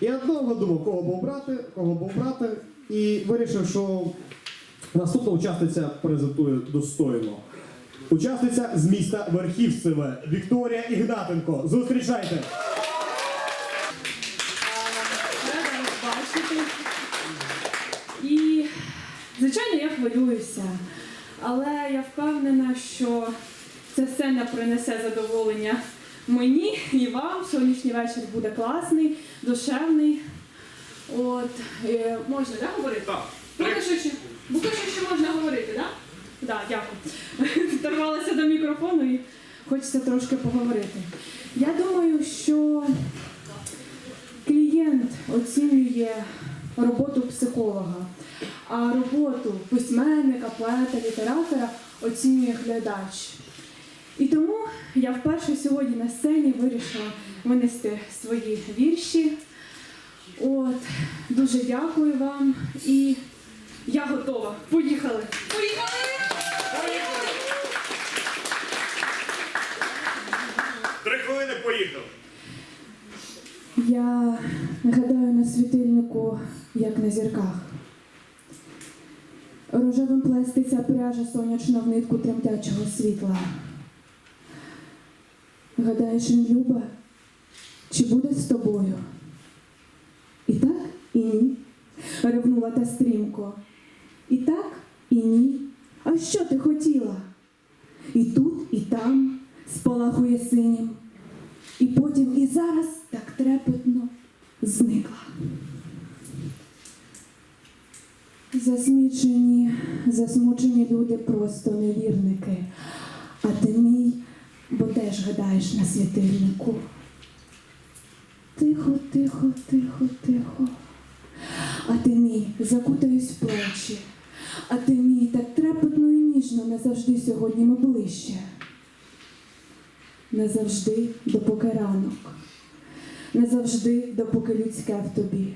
Я довго думав, кого б обрати, кого б обрати, і вирішив, що наступна учасниця презентує достойно. Учасниця з міста Верхівцеве Вікторія Ігнатенко. Зустрічайте! І, звичайно, я хвилююся. Але я впевнена, що ця сцена принесе задоволення мені і вам. Сьогоднішній вечір буде класний, душевний. От, е, можна, да, говорити? Так. Поки що, ще- поки що ще можна говорити, так? Да? Так, дякую. Торвалася до мікрофону і хочеться трошки поговорити. Я думаю, що клієнт оцінює роботу психолога, а роботу письменника, поета, літератора оцінює глядач. І тому я вперше сьогодні на сцені вирішила винести свої вірші. От, дуже дякую вам і я готова. Поїхали! Поїхали! Три хвилини поїхали. Я гадаю на світильнику, як на зірках. Рожевим плеститься пряжа сонячна в нитку тремтячого світла. Гадаєш, він любе, чи буде з тобою? І так, і ні. ревнула та стрімко. І так, і ні. А що ти хотіла? І тут, і там спалахує синім. І потім і зараз так трепетно зникла. Засмічені, засмучені люди просто невірники. А ти бо теж гадаєш на світильнику. Тихо, тихо, тихо, тихо. А ти мій, закутаюсь в плечі. А ти мій так трепетно і ніжно назавжди сьогодні ми ближче не завжди, допоки ранок, не завжди, допоки людське в тобі,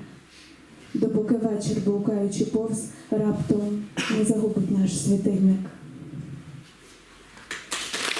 допоки вечір, блукаючи повз, раптом не загубить наш світильник.